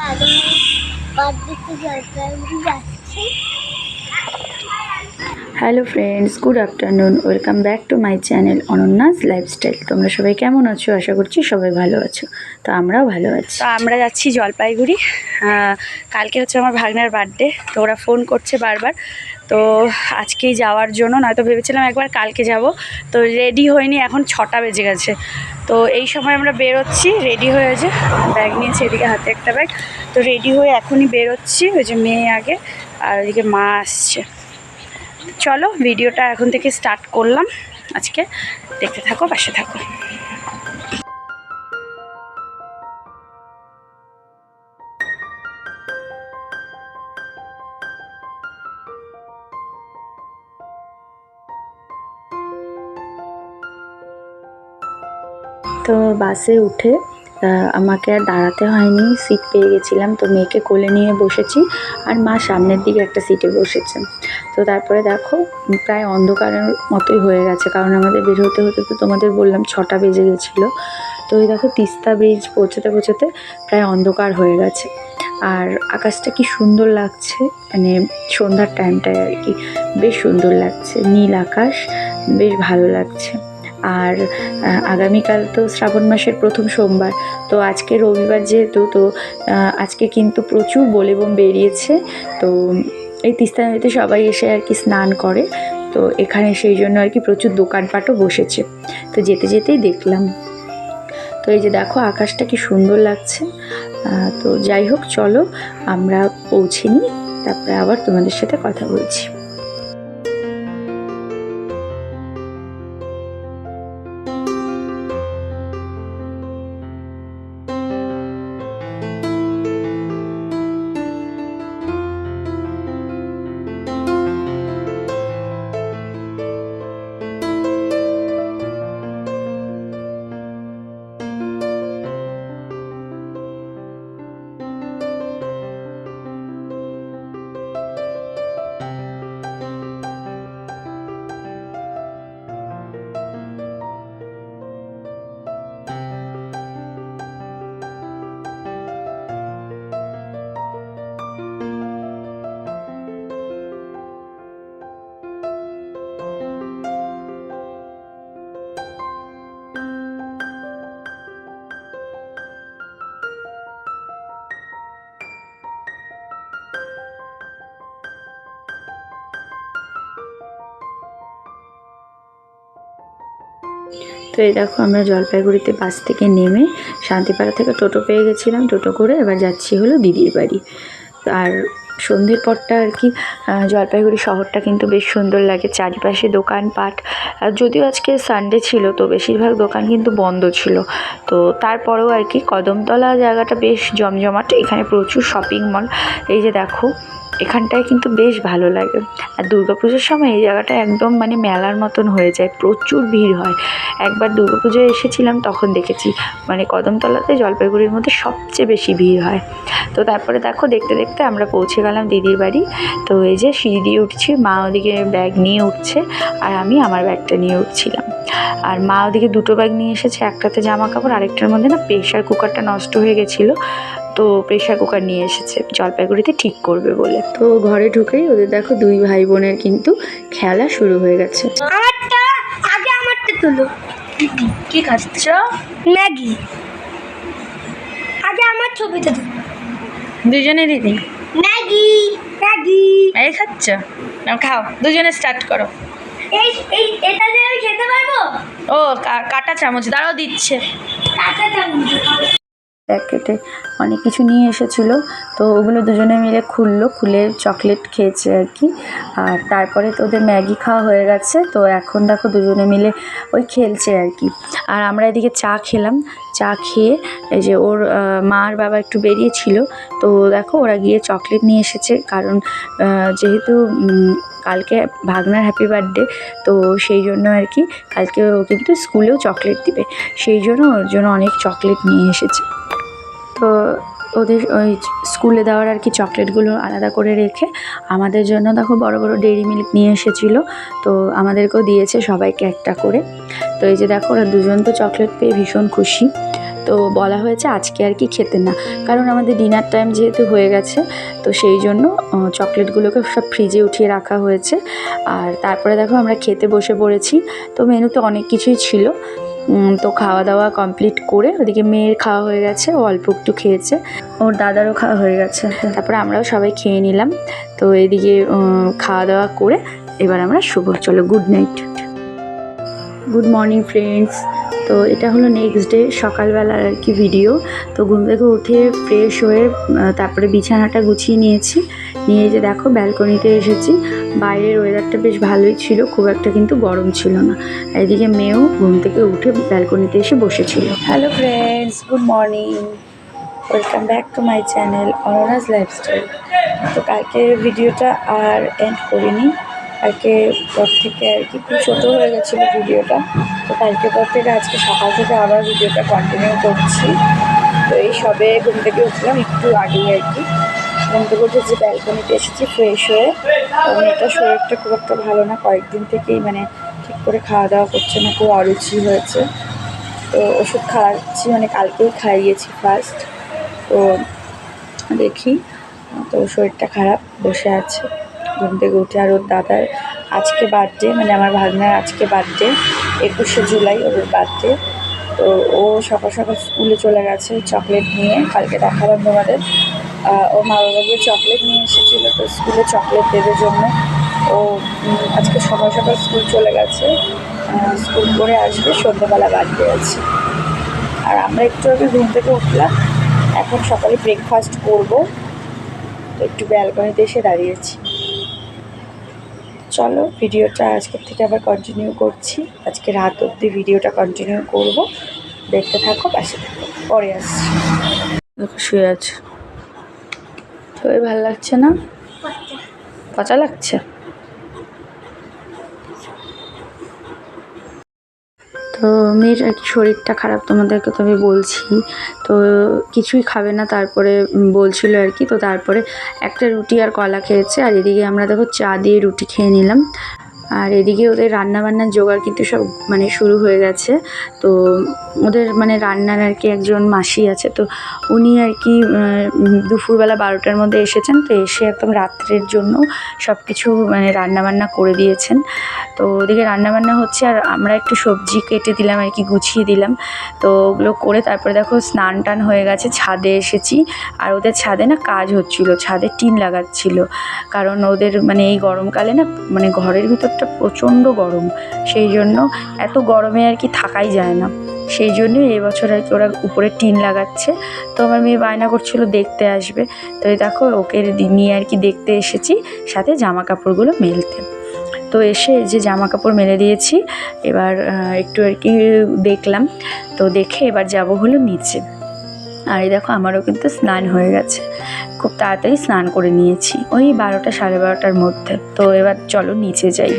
আমি বাদ দিতে যাচ্ছি। Hello friends good afternoon welcome back to my channel Ananya's lifestyle তোমরা সবাই কেমন আছো? আশা করছি সবাই ভালো আছো। তো আমরাও ভালো আছি। তো আমরা যাচ্ছি জলপাইগুড়ি। কালকে হচ্ছে আমার ভাগনার বার্থডে তো ওরা ফোন করছে বারবার। তো আজকেই যাওয়ার জন্য, নয়তো ভেবেছিলাম একবার কালকে যাব। তো রেডি হয়নি, এখন ছটা বেজে গেছে। তো এই সময় আমরা বেরোচ্ছি রেডি হয়ে যে ব্যাগ নিয়েছি, এদিকে হাতে একটা ব্যাগ তো রেডি হয়ে এখনই বেরোচ্ছি, ওই যে মেয়ে আগে, আর ওইদিকে মা আসছে। চলো ভিডিওটা এখন থেকে স্টার্ট করলাম। আজকে দেখতে থাকো পাশে থাকো। তো বাসে উঠে আমাকে আর দাঁড়াতে হয়নি সিট পেয়ে গেছিলাম, তো মেয়েকে কোলে নিয়ে বসেছি, আর মা সামনের দিকে একটা সিটে বসেছে। তো তারপরে দেখো, প্রায় অন্ধকারের মতোই হয়ে গেছে, কারণ আমাদের বের হতে হতে তো তোমাদের বললাম ছটা বেজে গেছিল। তো ওই দেখো, তিস্তা ব্রিজ পৌঁছতে পৌঁছতে প্রায় অন্ধকার হয়ে গেছে। আর আকাশটা কি সুন্দর লাগছে মানে সন্ধ্যার টাইমটায় আর কি, বেশ সুন্দর লাগছে, নীল আকাশ, বেশ ভালো লাগছে। আর আগামীকাল তো শ্রাবণ মাসের প্রথম সোমবার। তো আজকে রবিবার যেহেতু, তো আজকে কিন্তু প্রচুর বলেবম বেরিয়েছে। তো এই তিস্তা নদীতে সবাই এসে আর কি স্নান করে। তো এখানে সেই জন্য আর কি প্রচুর দোকানপাটও বসেছে। তো যেতে যেতেই দেখলাম। তো এই যে দেখো, আকাশটা কি সুন্দর লাগছে। তো যাই হোক, চলো আমরা পৌঁছে নিই। তারপরে আবার তোমাদের সাথে কথা বলছি। এই দেখো আমরা জলপাইগুড়িতে বাস থেকে নেমে শান্তিপাড়া থেকে টোটো পেয়ে গেছিলাম। টোটো করে এবার যাচ্ছি হলো দিদির বাড়ি। আর সন্ধ্যের পরটা আর কি জলপাইগুড়ি শহরটা কিন্তু বেশ সুন্দর লাগে। চারিপাশে দোকানপাট। আর যদিও আজকে সানডে ছিল, তো বেশিরভাগ দোকান কিন্তু বন্ধ ছিল। তো তারপরেও আর কি, কদমতলা জায়গাটা বেশ জমজমাট। এখানে প্রচুর শপিং মল এই যে দেখো এখানটায় কিন্তু বেশ ভালো লাগে। আর দুর্গাপুজোর সময় এই জায়গাটা একদম মানে মেলার মতন হয়ে যায়, প্রচুর ভিড় হয়। একবার দুর্গাপুজোয় এসেছিলাম তখন দেখেছি মানে কদমতলাতে জলপাইগুড়ির মধ্যে সবচেয়ে বেশি ভিড় হয়। তো তারপরে দেখো, দেখতে দেখতে আমরা পৌঁছে গেলাম দিদির বাড়ি। তো এই যে সিঁড়ি দিয়ে উঠছি, মা ওদিকে ব্যাগ নিয়ে উঠছে আর আমি আমার ব্যাগটা নিয়ে উঠছিলাম। আর মা ওদিকে দুটো ব্যাগ নিয়ে এসেছে একটাতে জামা কাপড় আরেকটার মধ্যে না প্রেশার কুকারটা নষ্ট হয়ে গেছিল। তো প্রেশার কুকার নিয়ে এসেছে জলপাইগুড়িতে ঠিক করবে বলে। তো ঘরে ঢুকেই ওদের দেখো দুই ভাই বোনের কিন্তু খেলা শুরু হয়ে গেছে। আমারটা আগে আমারটা তুলো। কি খাচ্ছ? ম্যাগি। আগে আমার ছবিটা দুজনে দিদি ম্যাগি ম্যাগি। এই খাচ্ছ? নাও খাও। দুজনে স্টার্ট করো। এই এই এটা দিয়ে আমি খেতে পারব? ও কা- কাটা চামচ দাঁড়াও দিচ্ছে। টাকা চামচ। প্যাকেটে অনেক কিছু নিয়ে এসেছিল। তো ওগুলো দুজনে মিলে খুললো খুলে চকলেট খেয়েছে আর কি। আর তারপরে তো ওদের ম্যাগি খাওয়া হয়ে গেছে। তো এখন দেখো দুজনে মিলে ওই খেলছে আর কি। আর আমরা এদিকে চা খেলাম। চা খেয়ে এই যে ওর মা আর বাবা একটু বেরিয়েছিল, তো দেখো ওরা গিয়ে চকলেট নিয়ে এসেছে। কারণ যেহেতু কালকে ভাগনার হ্যাপি বার্থডে তো সেই জন্য আর কি কালকে ও কিন্তু স্কুলেও চকলেট দিবে। সেই জন্য ওর জন্য অনেক চকলেট নিয়ে এসেছে। তো ওদের ওই স্কুলে দেওয়ার আর কি চকলেটগুলো আলাদা করে রেখে আমাদের জন্য দেখো বড় বড় ডেইরি মিল্ক নিয়ে এসেছিল। তো আমাদেরকেও দিয়েছে সবাইকে একটা করে। তো এই যে দেখো ওরা দুজন তো চকলেট পেয়ে ভীষণ খুশি। তো বলা হয়েছে আজকে আর কি খেতে না। কারণ আমাদের ডিনার টাইম যেহেতু হয়ে গেছে, তো সেই জন্য চকলেটগুলোকে সব ফ্রিজে উঠিয়ে রাখা হয়েছে। আর তারপরে দেখো আমরা খেতে বসে পড়েছি। তো মেনুতে অনেক কিছুই ছিল। তো খাওয়া দাওয়া কমপ্লিট করে ওদিকে মেয়ের খাওয়া হয়ে গেছে অল্প একটু খেয়েছে, ওর দাদারও খাওয়া হয়ে গেছে। তারপরে আমরাও সবাই খেয়ে নিলাম। তো এদিকে খাওয়া দাওয়া করে এবার আমরা শুভ, চলো good night good morning friends তো এটা হলো নেক্সট ডে সকালবেলার আর কি ভিডিও তো ঘুম থেকে উঠে ফ্রেশ হয়ে তারপরে বিছানাটা গুছিয়ে নিয়েছি। নিয়ে যে দেখো ব্যালকনিতে এসেছি, বাইরের ওয়েদারটা বেশ ভালোই ছিল, খুব একটা কিন্তু গরম ছিল না। এদিকে মেয়েও ঘুম থেকে উঠে ব্যালকনিতে এসে বসেছিল। Hello friends good morning welcome back to my channel Onraj lifestyle তো কালকে ভিডিওটা আর এন্ড করিনি। কালকে পর থেকে আর কি, খুব ছোটো হয়ে গেছিল ভিডিওটা তো কালকে পর থেকে আজকে সকাল থেকে আবার ভিডিওটা কন্টিনিউ করছি। তো এই সবে ঘুম থেকে উঠলাম, একটু আগেই আর কি। থেকে উঠে যে ব্যালকনিতে এসেছি ফ্রেশ হয়ে। তো মেয়েটার শরীরটা খুব একটা ভালো না, কয়েকদিন থেকেই মানে ঠিক করে খাওয়া দাওয়া করছে না, খুব অরুচি হয়েছে। তো ওষুধ খাওয়াচ্ছি মানে কালকেই খাইয়েছি ফার্স্ট তো দেখি, তো শরীরটা খারাপ, বসে আছে। ঘুম থেকে উঠে আর ওর দাদার আজকে বার্থডে মানে আমার ভাগনার আজকে বার্থডে একুশে জুলাই ওর বার্থডে তো ও সকাল সকাল স্কুলে চলে গেছে চকলেট নিয়ে, কালকে দেখালাম তোমাদের। ও মা বাবাকে চকলেট নিয়ে এসেছিল, তো স্কুলে চকলেট দেবে জন্য। ও আজকে সকাল সকাল স্কুল চলে গেছে। স্কুল করে আসবে, সন্ধ্যেবেলা বার্থডে আছে। আর আমরা একটু আগে ঘুম থেকে উঠলাম, এখন সকালে ব্রেকফাস্ট করব। একটু ব্যালকনিতে এসে দাঁড়িয়েছি চলো ভিডিওটা আজকের থেকে আবার কন্টিনিউ করছি। আজকে রাত অবধি ভিডিওটা কন্টিনিউ করব। দেখতে থাকো, পাশে থাকো। পরে আসছি। শুয়ে আছে। শরীর ভালো লাগছে না? পচা। লাগছে? তো মেয়ের আর কি শরীরটা খারাপ তোমাদেরকে তো আমি বলছি। তো কিছুই খাবে না তারপরে বলছিল আর কি। তো তারপরে একটা রুটি আর কলা খেয়েছে। আর এদিকে আমরা দেখো চা দিয়ে রুটি খেয়ে নিলাম। আর এদিকে ওদের রান্না বান্নার জোগাড় কিন্তু সব মানে শুরু হয়ে গেছে। তো ওদের মানে রান্নার আর কি একজন মাসি আছে, তো উনি আর কি দুপুরবেলা বারোটার মধ্যে এসেছেন, তো এসে একদম রাত্রের জন্য সব কিছু মানে রান্না বান্না করে দিয়েছেন। তো ওদিকে রান্নাবান্না হচ্ছে, আর আমরা একটু সবজি কেটে দিলাম আর কি, গুছিয়ে দিলাম। তো ওগুলো করে তারপরে দেখো স্নান টান হয়ে গেছে, ছাদে এসেছি। আর ওদের ছাদে না কাজ হচ্ছিল, ছাদে টিন লাগাচ্ছিল। কারণ ওদের মানে এই গরমকালে না মানে ঘরের ভিতরটা প্রচণ্ড গরম। সেই জন্য এত গরমে আর কি থাকাই যায় না। সেই জন্যই এবছর আর কি ওরা উপরে টিন লাগাচ্ছে। তো আমার মেয়ে বায়না করছিল দেখতে আসবে। তো এই দেখো ওকে নিয়ে আর কি দেখতে এসেছি, সাথে জামা কাপড়গুলো মেলতে। তো এসে যে জামা কাপড় মেলে দিয়েছি, এবার একটু আর কি দেখলাম। তো দেখে এবার যাব হলো নিচে। আর এই দেখো আমারও কিন্তু স্নান হয়ে গেছে। খুব তাড়াতাড়ি স্নান করে নিয়েছি। ওই বারোটা সাড়ে বারোটার মধ্যে। তো এবার চলো নিচে যাই।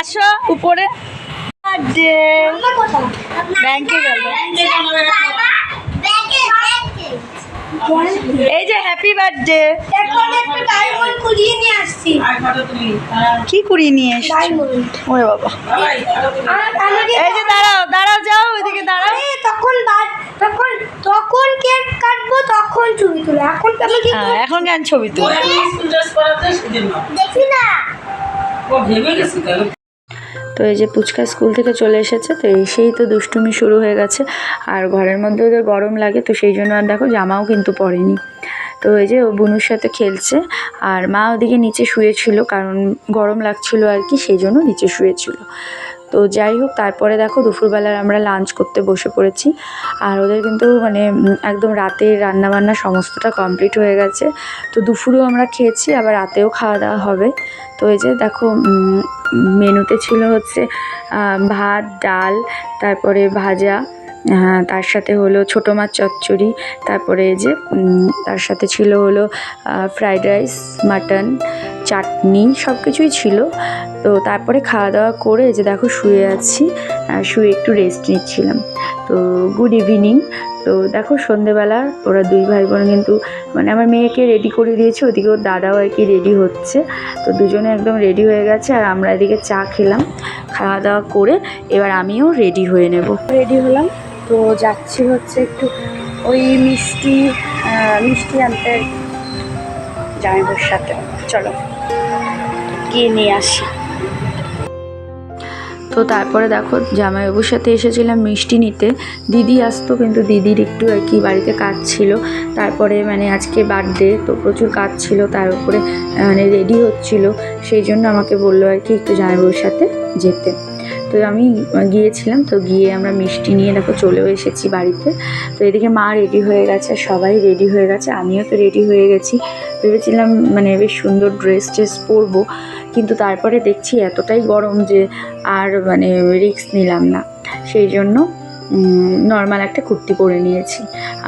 আসো উপরে। ব্যাংকে গেল। এই যে হ্যাপি বার্থডে এখন একটু ডায়মন্ড কুড়িয়ে নিয়ে আসছি। কি কুড়িয়ে নিয়ে এসছো? ডায়মন্ড ওরে বাবা। এই যে দাঁড়াও দাঁড়াও যাও ওইদিকে দাঁড়াও। তখন বাদ তখন তখন কেক কাটবো তখন ছবি তুলে এখন আমি কি হ্যাঁ, এখন কেন ছবি তুল দেখি না। তো এই যে পুচকা স্কুল থেকে চলে এসেছে, তো এসেই তো দুষ্টুমি শুরু হয়ে গেছে। আর ঘরের মধ্যে ওদের গরম লাগে, তো সেই জন্য আর দেখো জামাও কিন্তু পরেনি। তো এই যে ও বুনুর সাথে খেলছে, আর মা ওদিকে নিচে শুয়েছিল, কারণ গরম লাগছিল আর কি, সেই জন্য নিচে শুয়েছিল। তো যাই হোক, তারপরে দেখো দুপুরবেলার আমরা লাঞ্চ করতে বসে পড়েছি। আর ওদের কিন্তু মানে একদম রাতের রান্নাবান্না সমস্তটা কমপ্লিট হয়ে গেছে। তো দুপুরেও আমরা খেয়েছি, আবার রাতেও খাওয়া দাওয়া হবে। তো এই যে দেখো মেনুতে ছিল হচ্ছে ভাত, ডাল, তারপরে ভাজা তার সাথে হলো ছোটো মাছ চচ্চড়ি, তারপরে যে তার সাথে ছিল হলো ফ্রাইড রাইস, মাটন, চাটনি সব কিছুই ছিল। তো তারপরে খাওয়া দাওয়া করে যে দেখো শুয়ে আছি শুয়ে একটু রেস্ট নিচ্ছিলাম। তো গুড ইভিনিং তো দেখো সন্ধেবেলা ওরা দুই ভাই বোন কিন্তু মানে আমার মেয়েকে রেডি করে দিয়েছে, ওদিকে ওর দাদাও আর কি রেডি হচ্ছে। তো দুজনে একদম রেডি হয়ে গেছে আর আমরা এদিকে চা খেলাম খাওয়া দাওয়া করে এবার আমিও রেডি হয়ে নেব। রেডি হলাম, তো যাচ্ছি হচ্ছে একটু ওই মিষ্টি মিষ্টি আনতে জামাইবাবুর সাথে। চলো, গিয়ে নিয়ে আসি। তো তারপরে দেখো, জামাইবাবুর সাথে এসেছিলাম মিষ্টি নিতে। দিদি আসতো, কিন্তু দিদির একটু আর কি বাড়িতে কাজ ছিল। তারপরে মানে আজকে বার্থডে তো প্রচুর কাজ ছিল, তার উপরে মানে রেডি হচ্ছিল। সেই জন্য আমাকে বলল আর কি একটু জামাইবাবুর সাথে যেতে। তো আমি গিয়েছিলাম, তো গিয়ে আমরা মিষ্টি নিয়ে দেখো চলেও এসেছি বাড়িতে। তো এদিকে মা রেডি হয়ে গেছে সবাই রেডি হয়ে গেছে, আমিও তো রেডি হয়ে গেছি। ভেবেছিলাম মানে বেশ সুন্দর ড্রেস ট্রেস পরবো। কিন্তু তারপরে দেখছি এতটাই গরম যে আর মানে রিস্ক নিলাম না। সেই জন্য নর্মাল একটা কুর্তি পরে নিয়েছি।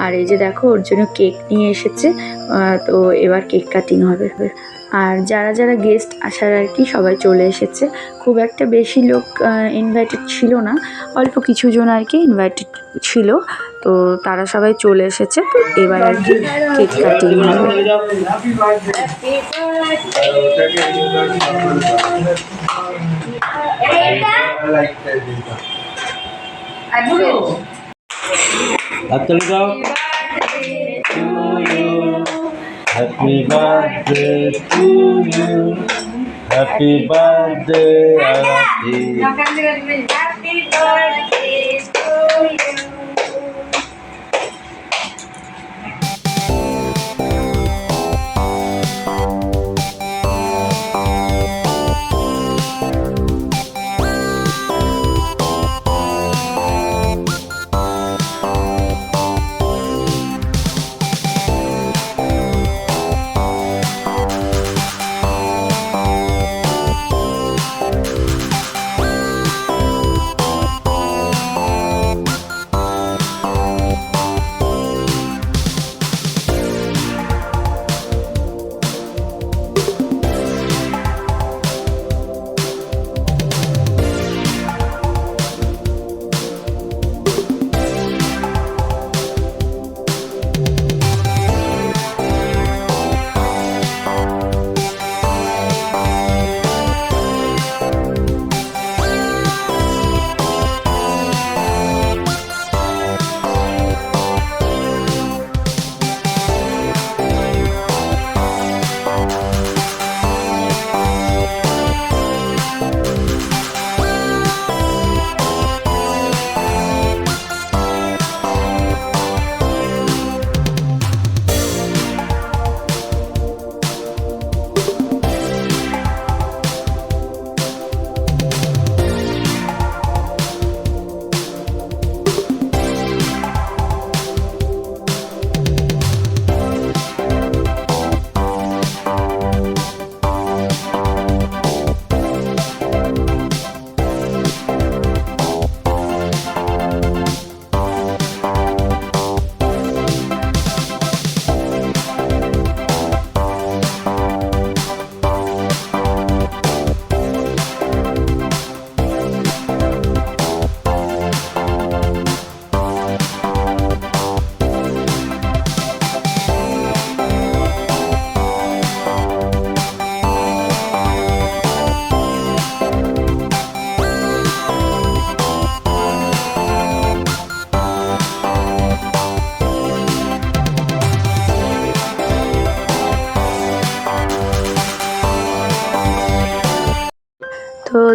আর এই যে দেখো, ওর জন্য কেক নিয়ে এসেছে তো এবার কেক কাটিং হবে। আর যারা যারা গেস্ট আসার আর কি সবাই চলে এসেছে, খুব একটা বেশি লোক ইনভাইটেড ছিল না, অল্প কিছু জন আর কি ইনভাইটেড ছিল, তো তারা সবাই চলে এসেছে, তো এবার আর কি কেক কাটিং হবে। হাততালি Happy birthday to you. Happy birthday, Arati. Happy birthday.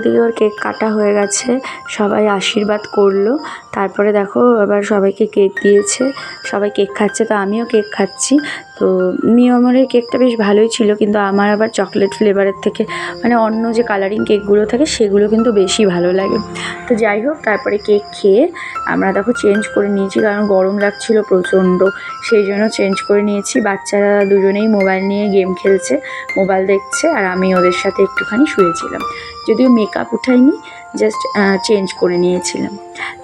ওদিকে ওর কেক কাটা হয়ে গেছে। সবাই আশীর্বাদ করল। তারপরে দেখো, এবার সবাইকে কেক দিয়েছে। সবাই কেক খাচ্ছে, তো আমিও কেক খাচ্ছি। তো নিয়মের কেকটা বেশ ভালোই ছিল, কিন্তু আমার আবার চকলেট ফ্লেভারের থেকে মানে অন্য যে কালারিং কেকগুলো থাকে, সেগুলো কিন্তু বেশি ভালো লাগে। তো যাই হোক, তারপরে কেক খেয়ে আমরা দেখো চেঞ্জ করে নিয়েছি, কারণ গরম লাগছিল প্রচণ্ড। সেই জন্য চেঞ্জ করে নিয়েছি। বাচ্চারা দুজনেই মোবাইল নিয়ে গেম খেলছে মোবাইল দেখছে, আর আমি ওদের সাথে একটুখানি শুয়েছিলাম। যদিও মেকআপ উঠাইনি জাস্ট চেঞ্জ করে নিয়েছিলাম।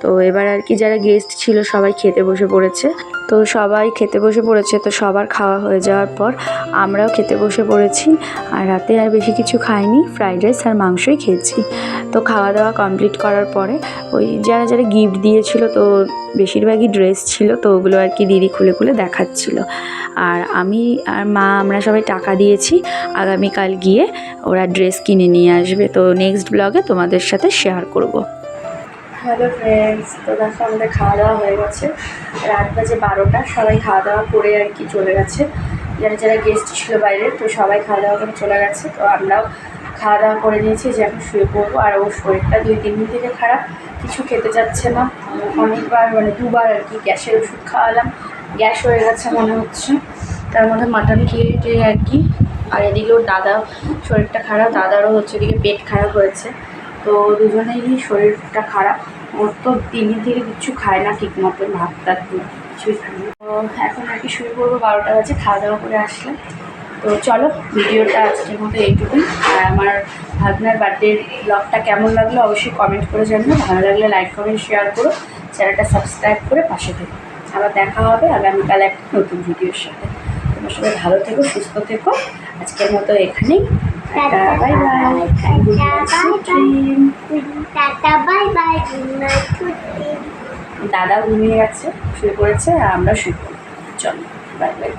তো এবার আর কি যারা গেস্ট ছিল সবাই খেতে বসে পড়েছে। তো সবাই খেতে বসে পড়েছে, তো সবার খাওয়া হয়ে যাওয়ার পর আমরাও খেতে বসে পড়েছি। আর রাতে আর বেশি কিছু খাইনি ফ্রাইড রাইস আর মাংসই খেয়েছি। তো খাওয়া দাওয়া কমপ্লিট করার পরে ওই যারা যারা গিফট দিয়েছিল, তো বেশিরভাগই ড্রেস ছিল, তো ওগুলো আর কি দিদি খুলে খুলে দেখাচ্ছিল। আর আমি আর মা, আমরা সবাই টাকা দিয়েছি। আগামীকাল গিয়ে ওরা ড্রেস কিনে নিয়ে আসবে। তো নেক্সট ব্লগে তোমাদের সাথে শেয়ার করব। হ্যালো ফ্রেন্ডস তো দেখো আমাদের খাওয়া দাওয়া হয়ে গেছে। রাত বাজে বারোটা, সবাই খাওয়া দাওয়া করে আর কি চলে গেছে। যারা যারা গেস্ট ছিল বাইরে, তো সবাই খাওয়া দাওয়া করে চলে গেছে। তো আমরাও খাওয়া দাওয়া করে নিয়েছি, যে এখন শুয়ে পড়ব। আর ওর শরীরটা দুই তিন দিন থেকে খারাপ, কিছু খেতে যাচ্ছে না। অনেকবার মানে দুবার আর কি গ্যাসের ওষুধ খাওয়ালাম। গ্যাস হয়ে গেছে মনে হচ্ছে। তার মধ্যে মাটন খেয়ে আর কি। আর এদিকে ওর দাদা শরীরটা খারাপ, দাদারও হচ্ছে এদিকে পেট খারাপ হয়েছে। তো দুজনেরই শরীরটা খারাপ। ওর তো তিন দিন থেকে কিচ্ছু খায় না ঠিক মতো ভাত টাত কিছুই খায় না। তো এখন আর কি শুরু করব বারোটা বাজে, খাওয়া দাওয়া করে আসলাম। তো চলো, ভিডিওটা আজকের মতো এইটুকুই। আর আমার ভাগনার বার্থডের ব্লগটা কেমন লাগল অবশ্যই কমেন্ট করে জানিও। ভালো লাগলে লাইক কমেন্ট শেয়ার করো। চ্যানেলটা সাবস্ক্রাইব করে পাশে থেকো। আবার দেখা হবে আগামীকাল একটা নতুন ভিডিওর সাথে। তোমার সবাই ভালো থেকো, সুস্থ থেকো। আজকের মতো এখানেই। দাদা ঘুমিয়ে গেছে শুয়ে পড়েছে আর আমরা শুয়ে পড়ি চলো বাই বাই